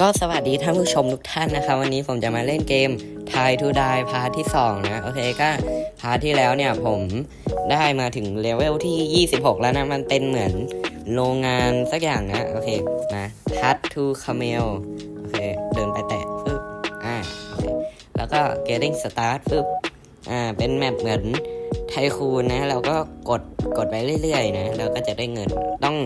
ก็สวัสดีท่านผู้ชมทุกท่านนะครับวันนี้ผมจะมาเล่นเกม Try to Die พาร์ทที่ 2 นะ โอเคก็พาร์ทที่แล้วเนี่ยผมได้มาถึงเลเวลที่ 26 แล้วนะ มันเป็นเหมือนโรงงานสักอย่างนะ โอเคมา Touch to Camel โอเค เดินไปแตะปึ๊บอ่าโอเคแล้วก็ Getting Start ปึ๊บอ่าเป็นแมปเหมือน ไทคูนนะเราก็กดกดไปเรื่อยๆนะเราก็จะได้เงินต้อง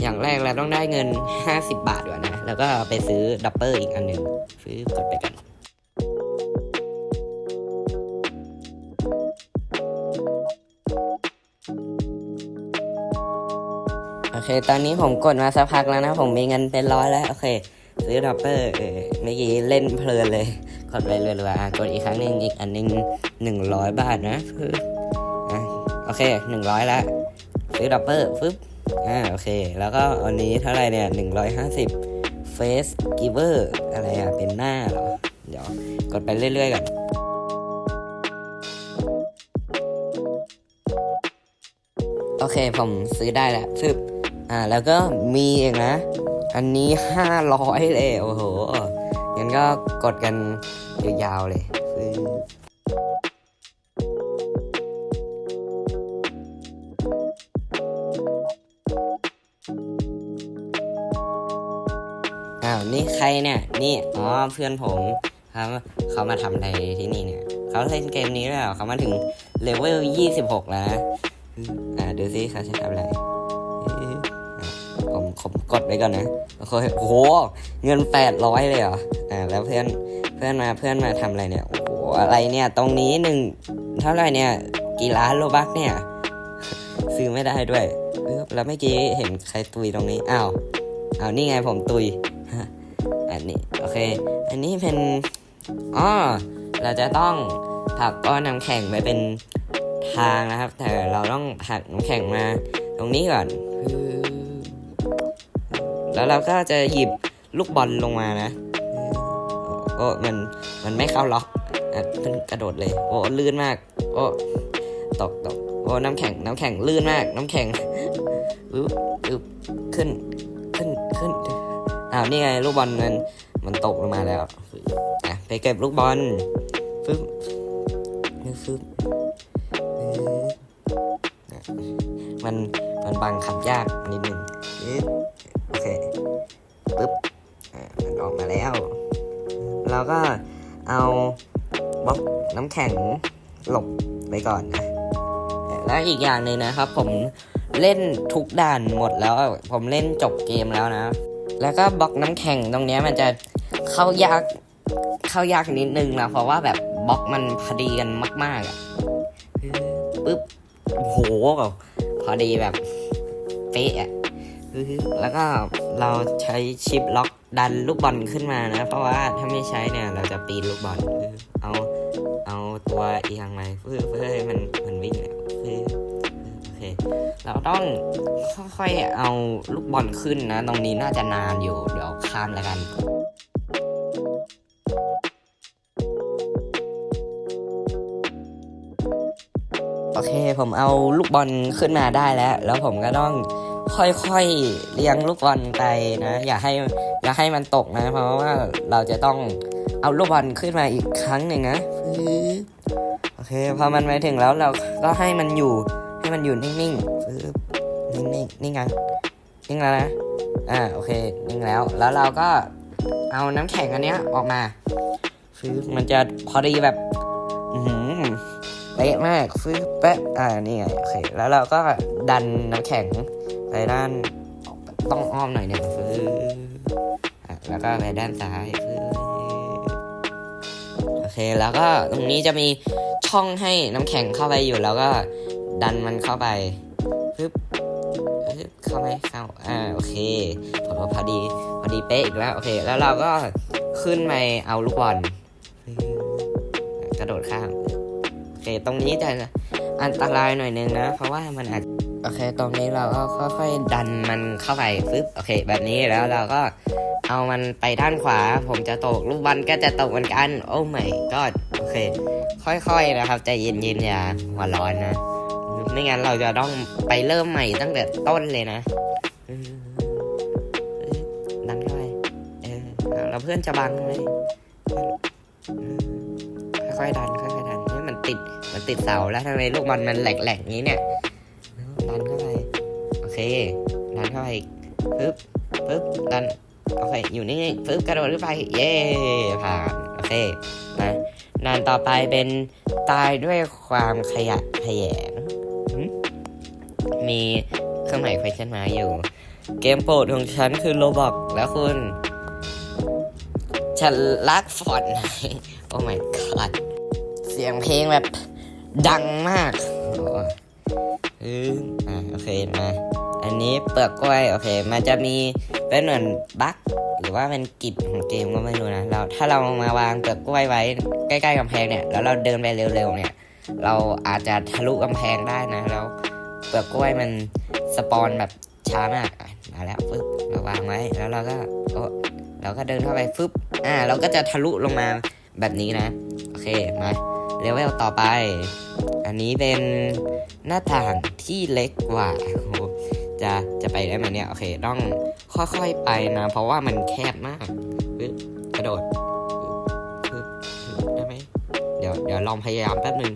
อย่างแรกเราต้องได้เงิน 50 บาทก่อนนะแล้วก็ไปซื้อดับเบิลอีกอันหนึ่งซื้อกดไปกันโอเค ตอนนี้ผมกดมาสักพักแล้วนะ ผมมีเงินเป็นร้อยแล้ว โอเค ซื้อดับเบิลเออเมื่อกี้เล่นเพลินเลย กดไปเรื่อยๆกดอีกครั้งหนึ่งอีกอันหนึ่งหนึ่งร้อยบาทนะคือ อเคหนึ่งร้อยละซื้อดับเบิลฟึบอ่าโอเค แล้วก็อันนี้เท่าไรเนี่ยหนึ่งร้อยห้าสิบเฟสกิเวอร์อะไรอะ เป็นหน้าเหรอ เดี๋ยวกดไปเรื่อยๆก่อนโอเค ผมซื้อได้แล้วฟึบอ่า แล้วก็มีเองนะ อันนี้ห้าร้อยเลย โอ้โหงั้นก็กดกันยาวๆเลย อ้าว นี่ใครเนี่ย นี่ อ๋อ เพื่อนผมเขาเขามาทำอะไรที่นี่เนี่ย เขาเล่นเกมนี้แล้วยเหรอเขามาถึงเลเวล26แล้วนะ อ่า ดูซิเขาจะทำอะไรเอ๊ะอะผมผมกดไปก่อนนะ โอ้โหโอ้โหเงิน800เลยเหรอ อ่า แล้วเพื่อน เพื่อนมา เพื่อนมาทำอะไรเนี่ย โอ้โห อะไรเนี่ย ตรงนี้หนึ่งเท่าไหร่เนี่ยกี่ล้านโลบักเนี่ย ซื้อไม่ได้ด้วยเอ้ยแล้วเมื่อกี้เห็นใครตุยตรงนี้ อ้าว อ้าว นี่ไงผมตุย อันนี้ โอเค อันนี้เป็นอ๋อเราจะต้องผักก้อนน้ำแข็งไปเป็นทางนะครับ แต่เราต้องผักน้ำแข็งมาตรงนี้ก่อน แล้วเราก็จะหยิบลูกบอลลงมานะ โอ้ มัน มันไม่เข้าล็อกอะขึ้นกระโดดเลย โอ้ ลื่นมาก โอ้ ตกตกโอ้ น้ำแข็ง น้ำแข็ง ลื่นมาก น้ำแข็งอึ๊บอึบขึ้นาวนี่ไงลูกบอลมันมันตกลงมาแล้วอะไปเก็บลูกบอลฟึบฟึบฟึบมันมันบังคับยากนิดนึงโอเคปึ๊บอะมันออกมาแล้ว เราก็เอาบล็อกน้ำแข็งหลบไปก่อนนะแล้วอีกอย่างหนึ่งนะครับ ผมเล่นทุกด่านหมดแล้ว ผมเล่นจบเกมแล้วนะ แล้วก็บล็อกน้ำแข็งตรงเนี้ยมันจะเข้ายากเข้ายากนิดนึงนะเพราะว่าแบบบล็อกมันพอดีกันมาก ๆอะปึ๊บโอ้โหพอดีแบบเป๊ะอะแล้วก็เราใช้ชิปล็อกดันลูกบอลขึ้นมานะ เพราะว่าถ้าไม่ใช้เนี่ย เราจะปีนลูกบอลเอาเอาตัวเอียงมาเพื่อเพื่อให้มันมันวิ่งเนี่ย เค เราต้องค่อยๆเอาลูกบอลขึ้นนะ ตรงนี้น่าจะนานอยู่ เดี๋ยวข้ามแล้วกันโอเคผมเอาลูกบอลขึ้นมาได้แล้ว แล้วผมก็ต้องค่อยๆเลี้ยงลูกบอลไปนะ อย่าให้อย่าให้มันตกนะ เพราะว่าเราจะต้องเอาลูกบอลขึ้นมาอีกครั้งหนึ่งนะโอเคพอมันไปถึงแล้วเราก็ให้มันอยู่ มันอยู่นิ่งๆปึ๊บนิ่งๆนิ่งยังนิ่งแล้วนะ อ่า โอเค นิ่งแล้ว แล้วเราก็เอาน้ำแข็งอันเนี้ยออกมาปึ๊บมันจะพอดีแบบ อือหือเป๊ะมากฟื้นแป๊ะ อ่า นี่ไง โอเค แล้วเราก็ดันน้ำแข็งไปด้านต้องอ้อมหน่อยหนึ่งฟื้นอะแล้วก็ไปด้านซ้ายฟื้นโอเค แล้วก็ตรงนี้จะมีช่องให้น้ำแข็งเข้าไปอยู่ แล้วก็ ดันมันเข้าไปปึ๊บปึ๊บเข้าไหมเข้าอ่าโอเคผมว่าพอดีพอดีเป๊ะอีกแล้วโอเค แล้วเราก็ขึ้นไปเอาลูกบอลฟื้นกระโดดข้ามโอเค ตรงนี้จะอันตรายหน่อยนึงนะ เพราะว่ามันอาจโอเค ตรงนี้เราก็ค่อยๆดันมันเข้าไปปึ๊บโอเค แบบนี้แล้วเราก็เอามันไปด้านขวา ผมจะตกลูกบอลก็จะตกเหมือนกัน โอ้ไม่ก็โอเค ค่อยๆนะครับใจเย็นๆอย่าหัวร้อนนะ ไม่งั้นเราจะต้องไปเริ่มใหม่ตั้งแต่ต้นเลยนะดันเข้าไปเออแล้วเพื่อนจะบังเลยค่อยๆดันค่อยๆดันนี่มันติดมันติดเสาแล้วทำไมลูกบอลมันแหลกๆนี้เนี่ยดันเข้าไปโอเคดันเข้าไปปึ๊บปึ๊บดันโอเคอยู่นิ่งปึ๊บกระโดดขึ้นไปเย้ผ่านโอเคมาด่านต่อไปเป็นตายด้วยความขยะแขยง มีเครื่องหมาย question mark อยู่ เกมโปรดของฉันคือโลบอกแล้วคุณ ฉันรักฟอนต์โอ้ my god เสียงเพลงแบบดังมากโอ้เอออะโอเคมา อันนี้เปลือกกล้วย โอเค มันจะมีเป็นเหมือนบั๊กหรือว่าเป็นกิจของเกมก็ไม่รู้นะเราถ้าเรามาวางเปลือกกล้วยไว้ ใกล้ๆกำแพงเนี่ย แล้วเราเดินไปเร็วๆเนี่ย เราอาจจะทะลุกำแพงได้นะแล้ว เปลือกกล้วยมันสปอนแบบช้ามากมาแล้วปึ๊บเราวางไว้แล้วเราก็โอ้เราก็เดินเข้าไปฟึบอ่า เราก็จะทะลุลงมาแบบนี้นะ โอเค มาเลเวลต่อไป อันนี้เป็นหน้าต่างที่เล็กกว่าโอ้โหจะจะไปได้ไหมเนี่ย โอเค ต้องค่อยๆไปนะ เพราะว่ามันแคบมากกระโดดได้ไหมเดี๋ยวเดี๋ยวลองพยายามแป๊บนึง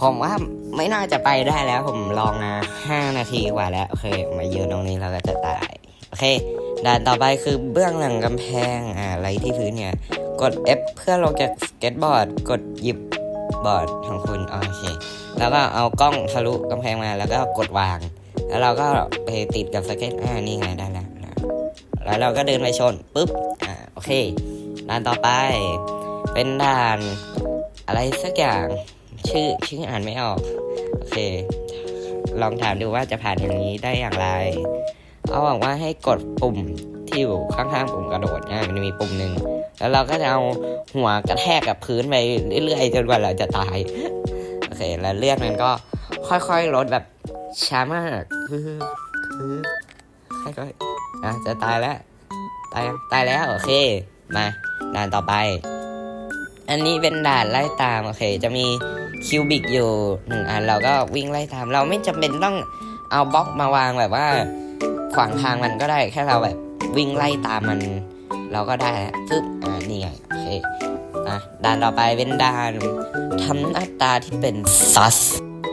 ผมว่าไม่น่าจะไปได้แล้ว ผมลองนะห้านาทีกว่าแล้ว โอเค มายืนตรงนี้เราก็จะตาย โอเค ด่านต่อไปคือเบื้องหลังกำแพงอ่าอะไรที่พื้นเนี่ย กด F เพื่อลงจากสเก็ตบอร์ด กดหยิบบอร์ดของคุณ โอเค แล้วก็เอากล้องทะลุกำแพงมาแล้วก็กดวาง แล้วเราก็ไปติดกับสเก็ตอ่านี่ไงได้แล้วแล้วเราก็เดินไปชนปุ๊บอ่าโอเคด่านต่อไป เป็นด่านอะไรสักอย่าง ชื่อชื่ออ่านไม่ออก โอเค ลองถามดูว่าจะผ่านอย่างนี้ได้อย่างไรเขาบอกว่าให้กดปุ่มที่อยู่ข้างๆปุ่มกระโดดอะมันมีปุ่มหนึ่งแล้วเราก็จะเอาหัวกระแทกกับพื้นไปเรื่อยๆจนกว่าเราจะตายโอเค แล้วเลือดมันก็ค่อยๆลดแบบช้ามากคือคือค่อยๆอะจะตายแล้วตายตายแล้วโอเค มาด่านต่อไป อันนี้เป็นด่านไล่ตามโอเค จะมี คิวบิกอยู่หนึ่งอันเราก็วิ่งไล่ตาม เราไม่จำเป็นต้องเอาบล็อกมาวางแบบว่า ขวางทางมันก็ได้แค่เราแบบวิ่งไล่ตามมัน เราก็ได้ปึ๊บอ่านี่ไงโอเคอะด่านต่อไปเป็นด่านทำหน้าตาที่เป็นซัส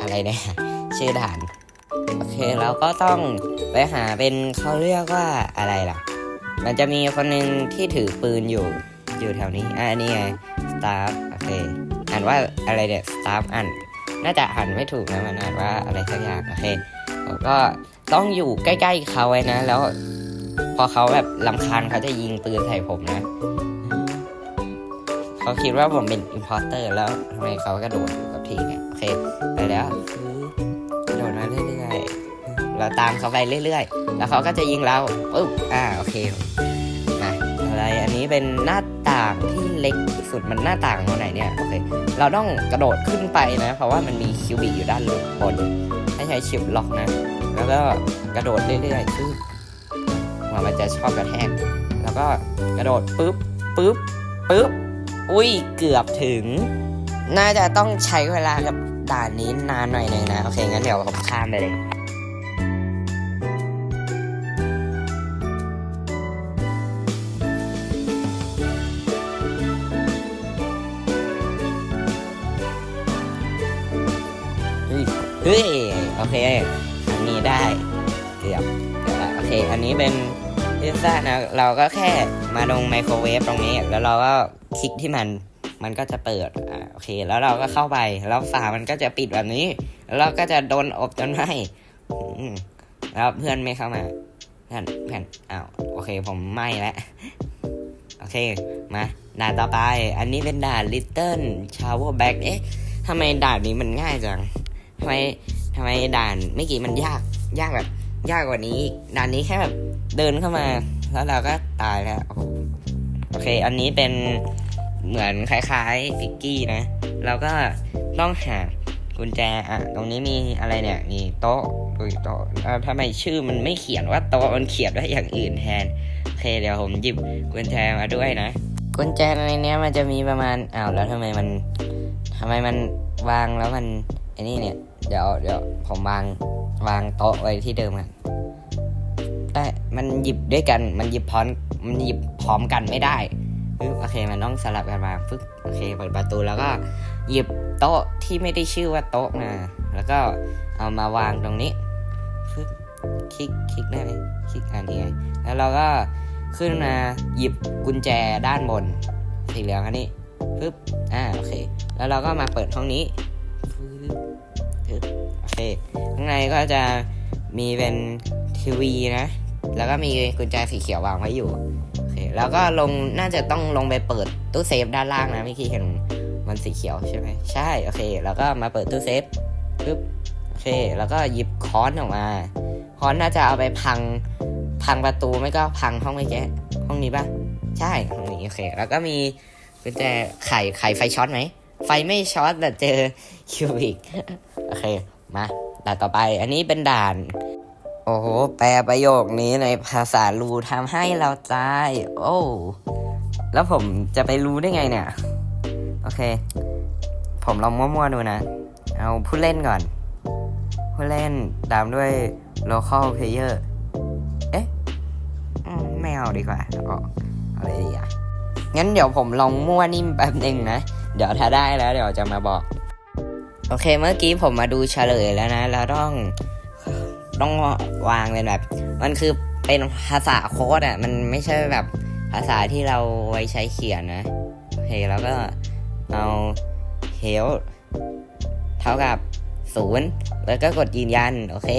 อะไรเนี่ยชื่อด่านโอเคเราก็ต้องไปหาเป็นเขาเรียกว่าอะไรล่ะ มันจะมีคนหนึ่งที่ถือปืนอยู่อยู่แถวนี้อ่านี่ไงสตาฟโอเค อ่านว่าอะไรเนี่ยสตาฟอ่านน่าจะอ่านไม่ถูกนะมันอ่านว่าอะไรสักอย่างโอเคแล้วก็ต้องอยู่ใกล้ๆเขาไว้นะ แล้ว พอเขาแบบลำคาญเขาจะยิงปืนใส่ผมนะเขาคิดว่าผมเป็นอิ p พอร์เตอร์แล้วทำไมเขากระโดดกับทีเนี่ยโอเคไปแล้วกระโดดมาเรื่อยๆเราตามเขาไปเรื่อยๆ แล้วเขาก็จะยิงเราปุ๊บอ่าโอเคมาอะไรอันนี้เป็นหน้าต่างที่ เล็กที่สุดมันหน้าต่างตรงไหนเนี่ยโอเคเราต้องกระโดดขึ้นไปนะ เพราะว่ามันมีคิวบิกอยู่ด้านบนให้ใช้ชิปล็อกนะ แล้วก็กระโดดเรื่อยๆซึ่งว่ามันจะชอบกระแทกแล้วก็กระโดดปุ๊บปุ๊บปุ๊บอุ้ยเกือบถึง น่าจะต้องใช้เวลากับด่านนี้นานหน่อยหนึ่งนะ โอเคงั้นเดี๋ยวผมข้ามไปเลย เฮ้ยโอเคอันนี้ได้เกือบโอเค อันนี้เป็นพิซซ่านะเราก็แค่มาลงไมโครเวฟตรงนี้ แล้วเราก็คลิกที่มันมันก็จะเปิดอ่าโอเค แล้วเราก็เข้าไปแล้วฝามันก็จะปิดแบบนี้ แล้วเราก็จะโดนอบจนไหมอืมแล้วเพื่อนไม่เข้ามาเพื่อนเพื่อนอ้าวโอเคผมไม่แล้วโอเคมาด่านต่อไป อันนี้เป็นด่าน Little Shower Bag เอ๊ะทำไมด่านนี้มันง่ายจัง ทำไมทำไมด่านเมื่อกี้มันยาก ยากแบบ ยากกว่านี้อีกด่านนี้แค่แบบเดินเข้ามา แล้วเราก็ตายแล้วโอเค อันนี้เป็นเหมือนคล้ายๆฟิกกี้นะ เราก็ต้องหากุญแจอะ ตรงนี้มีอะไรเนี่ย มีโต๊ะดูโต๊ะทำไมชื่อมันไม่เขียนว่าโต๊ะมันเขียนว่าอย่างอื่นแทน โอเค เดี๋ยวผมหยิบกุญแจมาด้วยนะ กุญแจในเนี้ยมันจะมีประมาณ อ้าว แล้วทำไมมันทำไมมันวางแล้วมันไอ้นี่เนี่ย เดี๋ยวเดี๋ยวผมวางวางโต๊ะไว้ที่เดิมกันแต่มันหยิบด้วยกัน มันหยิบพร้อมมันหยิบพร้อมกันไม่ได้ปึ๊บโอเคมันต้องสลับกันมาปึ๊บโอเคเปิดประตูแล้วก็หยิบโต๊ะที่ไม่ได้ชื่อว่าโต๊ะมา แล้วก็เอามาวางตรงนี้ปึ๊บคลิกคลิกได้ไหมคลิกอันนี้แล้วเราก็ขึ้นมาหยิบกุญแจด้านบนสีเหลืองอันนี้ปึ๊บอ่าโอเค แล้วเราก็มาเปิดห้องนี้ปึ๊บ ปึ๊บโอเคข้างในก็จะมีเป็นทีวีนะ แล้วก็มีกุญแจสีเขียววางไว้อยู่โอเคแล้วก็ลงน่าจะต้องลงไปเปิดตู้เซฟด้านล่างนะเมื่อกี้เห็นมันสีเขียวใช่ไหมใช่โอเค แล้วก็มาเปิดตู้เซฟปึ๊บโอเค แล้วก็หยิบค้อนออกมาค้อนน่าจะเอาไปพังพังประตูไม่ก็พังห้องไม่แก้ห้องนี้ปะใช่ห้องนี้โอเค แล้วก็มีกุญแจไข่ไข่ไฟช็อตไหม ไฟไม่ช็อตแต่เจอคิวบิกโอเค มาด่านต่อไป อันนี้เป็นด่าน โอ้โห แปลประโยคนี้ในภาษาลูทำให้เราตาย โอ้ แล้วผมจะไปรู้ได้ไงเนี่ย โอเค ผมลองมั่วๆดูนะ เอาผู้เล่นก่อน ผู้เล่นตามด้วย local player เอ๊ะไม่เอาดีกว่าออาอะไรดีอะงั้นเดี๋ยวผมลองมั่วนิ่มแป๊บหนึ่งนะ เดี๋ยวถ้าได้แล้วเดี๋ยวจะมาบอก โอเคเมื่อกี้ผมมาดูเฉลยแล้วนะแล้วต้องต้องวางเป็นแบบ มันคือเป็นภาษาโค้ดอะ มันไม่ใช่แบบภาษาที่เราไว้ใช้เขียนนะโอเคแล้วก็เอา health เท่ากับศูนย์แล้วก็กดยืนยัน โอเค